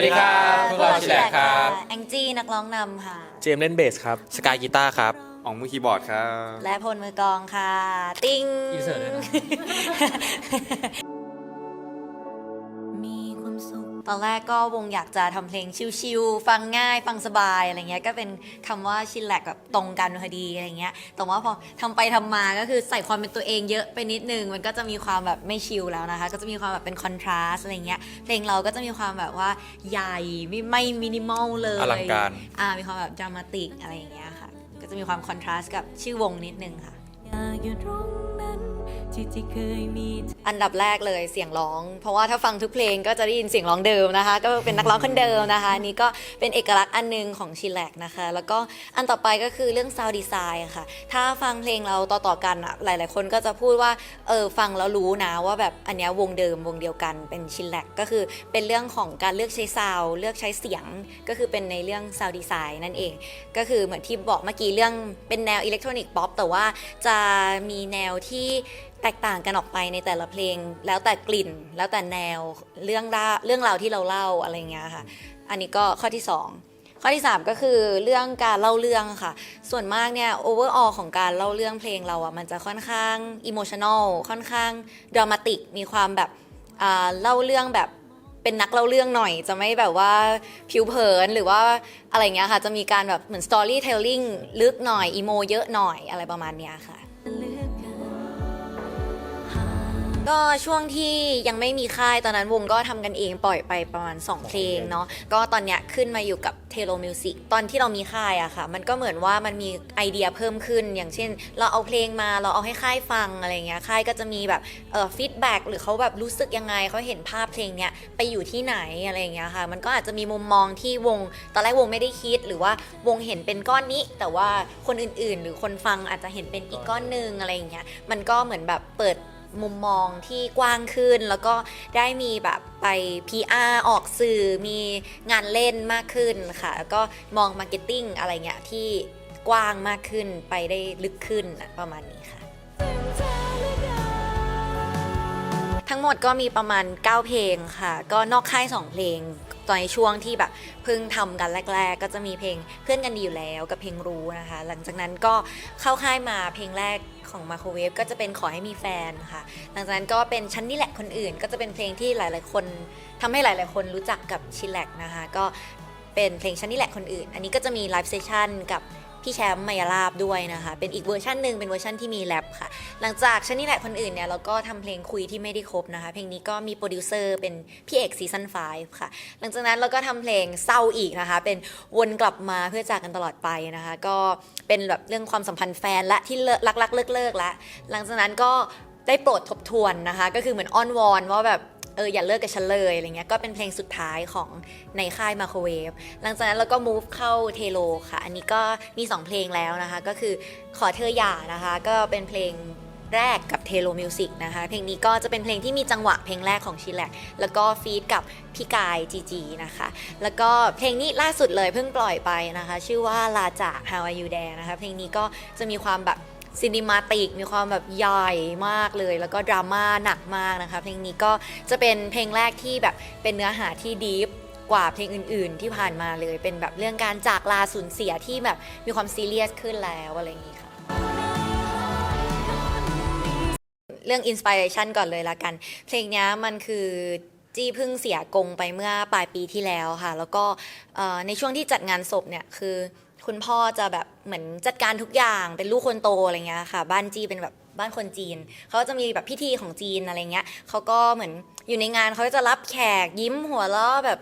สวัสดีครับพวกเรา Chillax ครับ แองจี้นักร้องนำค่ะ เจมส์เล่นเบสครับ สกายกีตาร์ครับอองมือคีย์บอร์ดครับ และพลมือกลองค่ะ ติ้งอินเสิร์ตด้วยนะ ตอนแรกก็วงอยากจะทำเพลงชิลๆฟังง่าย ฟังสบายอะไรเงี้ยก็เป็นคำว่าชิลแลกแบบตรงกันพอดีอะไรเงี้ยแต่ว่าพอทำไปทำมาก็คือใส่ความเป็นตัวเองเยอะไปนิดนึงมันก็จะมีความแบบไม่ชิลแล้วนะคะ ก็จะมีความแบบเป็นคอนทราสอะไรเงี้ยเพลงเราก็จะมีความแบบว่าใหญ่ไม่ไม่มินิมอลเลยอลังการอ่ามีความแบบดรามาติกอะไรอย่างเงี้ยค่ะ ก็จะมีความคอนทราสต์กับชื่อวงนิดนึงค่ะอยากอยู่ตรงนั้น ที่ที่เคยมี อันดับแรกเลยเสียงร้อง เพราะว่าถ้าฟังทุกเพลงก็จะได้ยินเสียงร้องเดิมนะคะ ก็เป็นนักร้องคนเดิมนะคะนี่ก็เป็นเอกลักษณ์อันหนึงของชิแลกนะคะ แล้วก็อันต่อไปก็คือเรื่องซาวดีไซน์ค่ะ ถ้าฟังเพลงเราต่อๆกันอะหลาย ๆ คนก็จะพูดว่าเออฟังแล้วรู้นะว่าแบบอันเนี้ยวงเดิมวงเดียวกันเป็นชิแลกก็คือเป็นเรื่องของการเลือกใช้ซาวเลือกใช้เสียงก็คือเป็นในเรื่องซาวดีไซน์นั่นเอง ก็คือเหมือนที่บอกเมื่อกี้เรื่องเป็นแนวอิเล็กทรอนิกส์ป๊อปแต่ว่าจะมีแนวที่แตกต่างกันออกไปในแต่ละเพลง แล้วแต่กลิ่น แล้วแต่แนวเรื่องราเรื่องราวที่เราเล่าอะไรเงี้ยค่ะ อันนี้ก็ข้อที่ 2 ข้อที่ 3 ก็คือเรื่องการเล่าเรื่องค่ะ ส่วนมากเนี่ยโอเวอร์ออของการเล่าเรื่องเพลงเราอะมันจะค่อนข้างอิโมชันอลค่อนข้างดรามาติกมีความแบบอ่าเล่าเรื่องแบบเป็นนักเล่าเรื่องหน่อยจะไม่แบบว่าผิวเผินหรือว่าอะไรเงี้ยค่ะ จะมีการแบบเหมือน storytelling ลึกหน่อยอีโมเยอะหน่อยอะไรประมาณเนี้ยค่ะ ก็ช่วงที่ยังไม่มีค่ายตอนนั้นวงก็ทำกันเองปล่อยไปประมาณ 2 เพลงเนาะก็ตอนเนี้ยขึ้นมาอยู่กับเทโลมิวสิกตอนที่เรามีค่ายอะค่ะ มันก็เหมือนว่ามันมีไอเดียเพิ่มขึ้น อย่างเช่น เราเอาเพลงมาเราเอาให้ค่ายฟังอะไรเงี้ยค่ายก็จะมีแบบเอ่อฟีดแบ็กหรือเขาแบบรู้สึกยังไงเขาเห็นภาพเพลงเนี้ยไปอยู่ที่ไหนอะไรเงี้ยค่ะ มันก็อาจจะมีมุมมองที่วงตอนแรกวงไม่ได้คิด หรือว่าวงเห็นเป็นก้อนนี้ แต่ว่าคนอื่นๆ หรือคนฟังอาจจะเห็นเป็นอีกก้อนหนึ่งอะไรอย่างเงี้ยมันก็เหมือนแบบเปิด มุมมองที่กว้างขึ้น แล้วก็ได้มีแบบไป PR ออกสื่อมีงานเล่นมากขึ้นค่ะ แล้วก็มองมาร์เก็ตติ้งอะไรเงี้ยที่กว้างมากขึ้นไปได้ลึกขึ้นประมาณนี้ค่ะ ทั้งหมดก็มีประมาณ 9 เพลงค่ะ ก็นอกค่าย 2 เพลง ตอนในช่วงที่แบบเพิ่งทำกันแรก ๆ ก็จะมีเพลงเพื่อนกันดีอยู่แล้วกับเพลงรู้นะคะ หลังจากนั้นก็เข้าค่ายมาเพลงแรกของมาโครเวฟก็จะเป็นขอให้มีแฟนค่ะ หลังจากนั้นก็เป็นชั้นนี่แหละคนอื่น ก็จะเป็นเพลงที่หลายๆ คนทำให้หลายๆ คนรู้จักกับชิลแลกนะคะ ก็เป็นเพลงชั้นนี่แหละคนอื่น อันนี้ก็จะมีไลฟ์เซสชั่นกับ พี่แชมป์มายาลาบด้วยนะคะ เป็นอีกเวอร์ชันหนึ่งเป็นเวอร์ชันที่มีแรปค่ะ หลังจากชั้นนี่แหละคนอื่นเนี่ยเราก็ทำเพลงคุยที่ไม่ได้ครบนะคะ เพลงนี้ก็มีโปรดิวเซอร์เป็นพี่เอกซีซั่น5ค่ะ หลังจากนั้นเราก็ทำเพลงเศร้าอีกนะคะ เป็นวนกลับมาเพื่อจากกันตลอดไปนะคะ ก็เป็นแบบเรื่องความสัมพันธ์แฟนและที่เลิกรักเลิกเลิกละหลังจากนั้นก็ได้โปรดทบทวนนะคะ ก็คือเหมือนอ้อนวอนว่าแบบ อออย่าเลิกกับฉันเลยอะไรเงี้ยก็เป็นเพลงสุดท้ายของในค่ายมาโครเวฟหลังจากนั้นเราก็ move เข้าเทโลค่ะ อันนี้ก็มี 2 เพลงแล้วนะคะ ก็คือขอเธออย่านะคะ ก็เป็นเพลงแรกกับเทโลมิวสิกนะคะ เพลงนี้ก็จะเป็นเพลงที่มีจังหวะเพลงแรกของชิแลกแล้วก็ฟีดกับพี่กายจีจีนะคะ แล้วก็เพลงนี้ล่าสุดเลยเพิ่งปล่อยไปนะคะ ชื่อว่าลาจาก How Are You There นะคะ เพลงนี้ก็จะมีความแบบ ซินิมาติกมีความแบบใหญ่มากเลย แล้วก็ดราม่าหนักมากนะคะเพลงนี้ก็จะเป็นเพลงแรกที่แบบเป็นเนื้อหาที่ดีฟกว่าเพลงอื่น ๆ ที่ผ่านมาเลย เป็นแบบเรื่องการจากลาสูญเสียที่แบบมีความซีเรียสขึ้นแล้วอะไรอย่างนี้ค่ะเรื่องอินสปิเรชันก่อนเลยละกัน เพลงนี้มันคือจี้เพิ่งเสียกงไปเมื่อปลายปีที่แล้วค่ะ แล้วก็ในช่วงที่จัดงานศพเนี่ยคือ คุณพ่อจะแบบเหมือนจัดการทุกอย่างเป็นลูกคนโตอะไรเงี้ยค่ะ บ้านจีเป็นแบบบ้านคนจีน เขาจะมีแบบพิธีของจีนอะไรเงี้ยเขาก็เหมือนอยู่ในงานเขาจะรับแขกยิ้มหัวเราะแบบ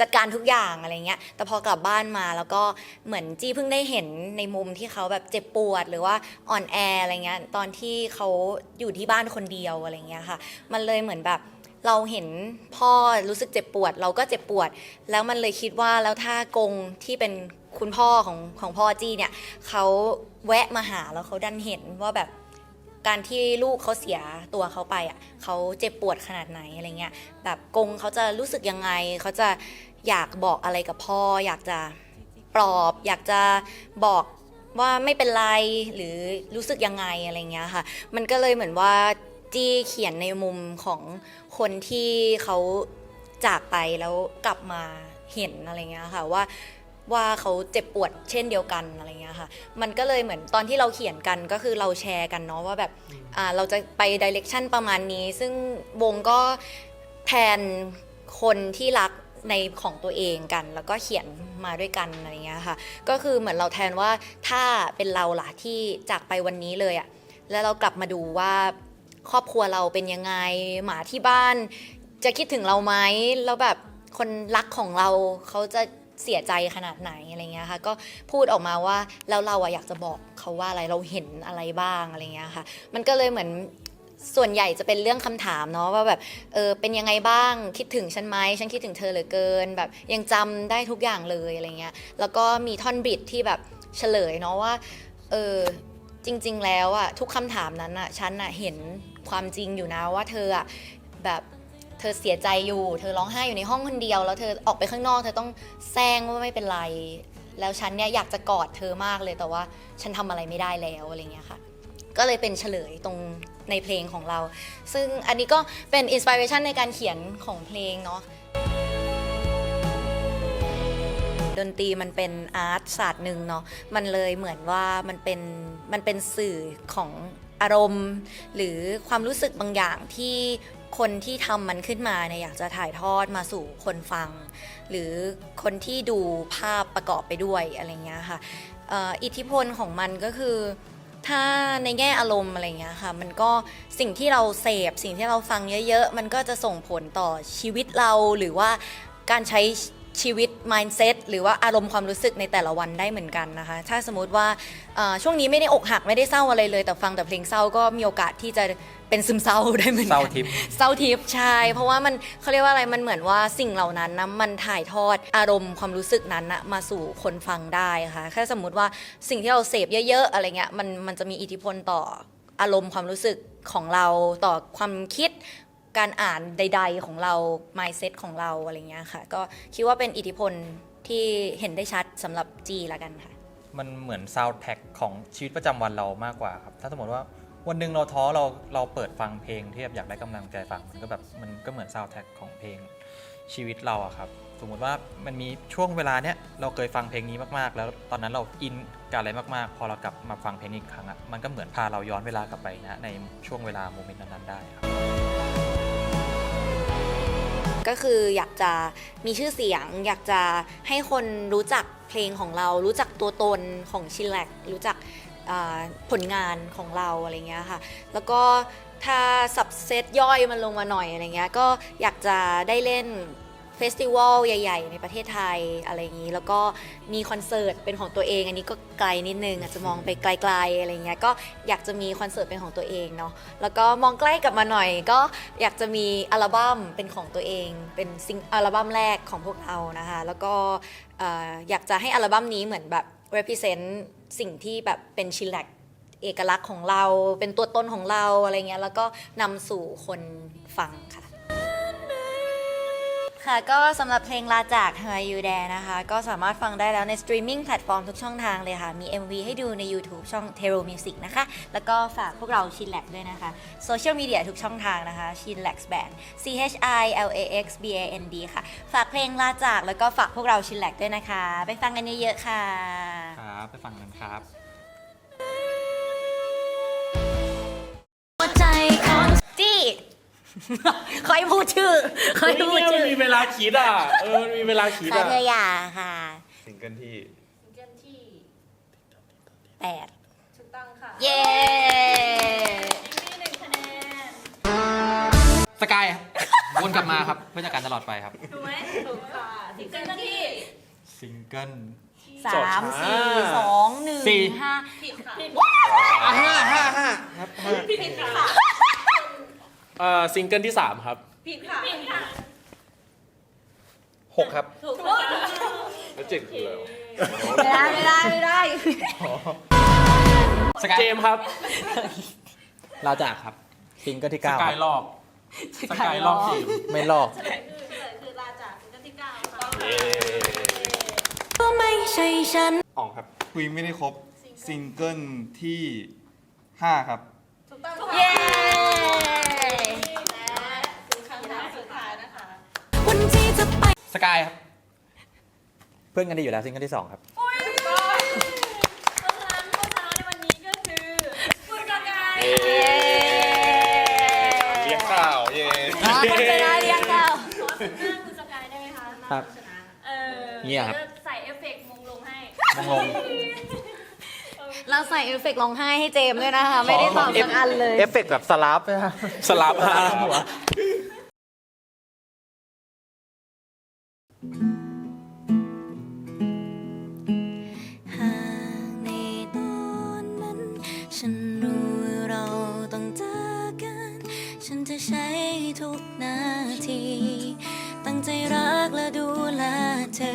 จัดการทุกอย่างอะไรเงี้ย แต่พอกลับบ้านมาแล้วก็เหมือนจี้เพิ่งได้เห็นในมุมที่เขาแบบเจ็บปวดหรือว่าอ่อนแออะไรเงี้ยตอนที่เขาอยู่ที่บ้านคนเดียวอะไรเงี้ยค่ะ มันเลยเหมือนแบบ เราเห็นพ่อรู้สึกเจ็บปวด เราก็เจ็บปวด แล้วมันเลยคิดว่าแล้วถ้ากงที่เป็นคุณพ่อของของพ่อจี้เนี่ยเขาแวะมาหาแล้วเขาดันเห็นว่าแบบการที่ลูกเขาเสียตัวเขาไปอะเขาเจ็บปวดขนาดไหนอะไรเงี้ยแบบกงเขาจะรู้สึกยังไงเขาจะอยากบอกอะไรกับพ่อ อยากจะปลอบ อยากจะบอกว่าไม่เป็นไรหรือรู้สึกยังไงอะไรเงี้ยค่ะ มันก็เลยเหมือนว่า จี้เขียนในมุมของคนที่เขาจากไปแล้วกลับมาเห็นอะไรเงี้ยค่ะว่าว่าเขาเจ็บปวดเช่นเดียวกันอะไรเงี้ยค่ะ มันก็เลยเหมือนตอนที่เราเขียนกันก็คือเราแชร์กันเนาะว่าแบบอ่าเราจะไปดิเรกชันประมาณนี้ ซึ่งวงก็แทนคนที่รักในของตัวเองกัน แล้วก็เขียนมาด้วยกันอะไรเงี้ยค่ะ ก็คือเหมือนเราแทนว่าถ้าเป็นเราล่ะที่จากไปวันนี้เลยอะแล้วเรากลับมาดูว่า ครอบครัวเราเป็นยังไง หมาที่บ้าน จะคิดถึงเราไหมแล้วแบบคนรักของเราเขาจะเสียใจขนาดไหนอะไรเงี้ยค่ะก็พูดออกมาว่าแล้วเราอะอยากจะบอกเขาว่าอะไรเราเห็นอะไรบ้างอะไรเงี้ยค่ะ มันก็เลยเหมือนส่วนใหญ่จะเป็นเรื่องคำถามเนาะว่าแบบเออเป็นยังไงบ้างคิดถึงฉันไหมฉันคิดถึงเธอเหลือเกิน แบบยังจำได้ทุกอย่างเลยอะไรเงี้ยแล้วก็มีท่อนบิดที่แบบเฉลยเนาะว่าเออจริง ๆ แล้วอะทุกคำถามนั้นอะฉันอะเห็น ความจริงอยู่นะว่าเธออะแบบเธอเสียใจอยู่ เธอร้องไห้อยู่ในห้องคนเดียว แล้วเธอออกไปข้างนอก เธอต้องแซงว่าไม่เป็นไร แล้วฉันเนี่ยอยากจะกอดเธอมากเลยแต่ว่าฉันทำอะไรไม่ได้แล้วอะไรเงี้ยค่ะ ก็เลยเป็นเฉลยตรงในเพลงของเรา ซึ่งอันนี้ก็เป็นอินสปิเรชันในการเขียนของเพลงเนาะดนตรีมันเป็นอาร์ตศาสตร์หนึ่งเนาะ มันเลยเหมือนว่ามันเป็นมันเป็นสื่อของ อารมณ์ หรือความรู้สึกบางอย่างที่คนที่ทำมันขึ้นมาเนี่ยอยากจะถ่ายทอดมาสู่คนฟัง หรือคนที่ดูภาพประกอบไปด้วยอะไรเงี้ยค่ะอิทธิพลของมันก็คือถ้าในแง่อารมณ์อะไรเงี้ยค่ะ มันก็สิ่งที่เราเสพสิ่งที่เราฟังเยอะ ๆ มันก็จะส่งผลต่อชีวิตเราหรือว่าการใช้ ชีวิต mindset หรือว่าอารมณ์ความรู้สึกในแต่ละวันได้เหมือนกันนะคะ ถ้าสมมติว่าเอ่อช่วงนี้ไม่ได้อกหักไม่ได้เศร้าอะไรเลย แต่ฟังแต่เพลงเศร้าก็มีโอกาสที่จะเป็นซึมเศร้าได้เหมือนกันเศร้าทิพย์เศร้าทิพย์ใช่เพราะว่ามันเขาเรียกว่าอะไรมันเหมือนว่าสิ่งเหล่านั้นนะมันถ่ายทอดอารมณ์ความรู้สึกนั้นนะมาสู่คนฟังได้ค่ะแค่สมมุติว่าสิ่งที่เราเสพเยอะๆอะไรเงี้ยมันมันจะมีอิทธิพลต่ออารมณ์ความรู้สึกของเราต่อความคิด การอ่านใด ๆ ของเรา mindset ของเราอะไรเงี้ยค่ะ ก็คิดว่าเป็นอิทธิพลที่เห็นได้ชัดสำหรับจีละกันค่ะ มันเหมือนซาวด์แท็กของชีวิตประจำวันเรามากกว่าครับ ถ้าสมมติว่าวันหนึ่งเราท้อเราเราเปิดฟังเพลงที่แบบอยากได้กำลังใจฟังมันก็แบบมันก็เหมือนซาวด์แท็กของเพลงชีวิตเราอะครับ สมมุติว่ามันมีช่วงเวลาเนี้ยเราเคยฟังเพลงนี้มากๆ แล้วตอนนั้นเราอินกับอะไรมากๆ พอเรากลับมาฟังเพลงนี้อีกครั้งอะมันก็เหมือนพาเราย้อนเวลากลับไปนะในช่วงเวลาโมเมนต์นั้นๆได้ครับ ก็คืออยากจะมีชื่อเสียง อยากจะให้คนรู้จักเพลงของเรา รู้จักตัวตนของชิลแลกรู้จักผลงานของเราอะไรเงี้ยค่ะ แล้วก็ถ้าสับเซตย่อยมันลงมาหน่อยอะไรเงี้ยก็อยากจะได้เล่น สติวัลใหญ่ ๆ ในประเทศไทยอะไรอย่างนี้ แล้วก็มีคอนเสิร์ตเป็นของตัวเอง อันนี้ก็ไกลนิดนึงอาจจะมองไปไกลๆอะไรเงี้ยก็อยากจะมีคอนเสิร์ตเป็นของตัวเองเนาะแล้วก็มองใกล้กลับมาหน่อย ก็อยากจะมีอัลบั้มเป็นของตัวเอง เป็นซิงอัลบั้มแรกของพวกเรานะคะแล้วก็เอ่ออยากจะให้อัลบั้มนี้เหมือนแบบ represent สิ่งที่แบบเป็นชิลแลกเอกลักษณ์ของเราเป็นตัวตนของเราอะไรเงี้ยแล้วก็นำสู่คนฟังค่ะ ค่ะก็สำหรับเพลงลาจาก How Are You There นะคะ ก็สามารถฟังได้แล้วในสตรีมมิ่งแพลตฟอร์มทุกช่องทางเลยค่ะ มี MV ให้ดูใน YouTube ช่อง t e r o Music นะคะ แล้วก็ฝากพวกเราชินแลกด้วยนะคะโซเชียลมีเดียทุกช่องทางนะคะชินแลกแบน C H I L A X B A N D ค่ะ ฝากเพลงลาจากแล้วก็ฝากพวกเราชินแลกด้วยนะคะ ไปฟังกันเยอะๆค่ะ ครับไปฟังกันครับหัวใจของจี้ คอยพูดชื่อคอยพูดเนี่ยมัชื่นอมีเว ลาคิดอะ เออมันมีเวลาคิดค่ะอะ เธออย่าค่ะซิงเกิลที่แปดถูกต้องค่ะเย้สกายวนกลับมาครับ เพื่อจากการตลอดไปครับซิงเกิล สามสี่สองหนึ่งสี่ ห้าอะห้าห้าห้าครับห้าเอ่อซิงเกิลที่สามครับ หกครับแล้วเจ็ดคืออะไรวะไม่ได้ไม่ได้ไม่ได้สกายเจมส์ครับลาจากครับซิงเกิลที่สเก้ากายลอกสกายลอกทีมไม่ลอกก็ไม่ใช่ฉันอ่องครับ คุยไม่ได้ครบซิงเกิลที่ห้าครับเย้วันที่ กายครับ เพื่อนกันดีอยู่แล้วซิงเกิลที่สองครับเพราะฉะนั้นผู้ชนะในวันนี้ก็คือคุณกากายเรียกข่าวเย่คนชนะเรียกเราขอสัมภาษณ์คุณสกายได้ไหมคะครับชนะเออเงียบครับ ดี๋วจะใส่เอฟเฟกต์มงลงให้มงลง เราใส่เอฟเฟกต์ร้องไห้ให้เจมส์ด้วยนะคะ ไม่ได้ตอบสักอันเลย เอฟเฟกต์แบบสลับนะสลับฮะหัว หากในตอนนั้น ฉันรู้เราต้องเจอกัน ฉันจะใช้ทุกนาที ตั้งใจรักและดูแลเธอ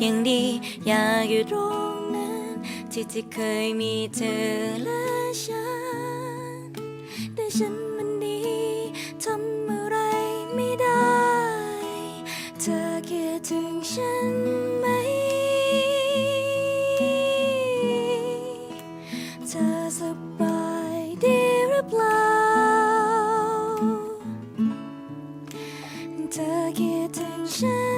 อย่างดีอยากอยู่ตรงนั้น ที่ที่เคยมีเธอและฉัน แต่ฉัน 深。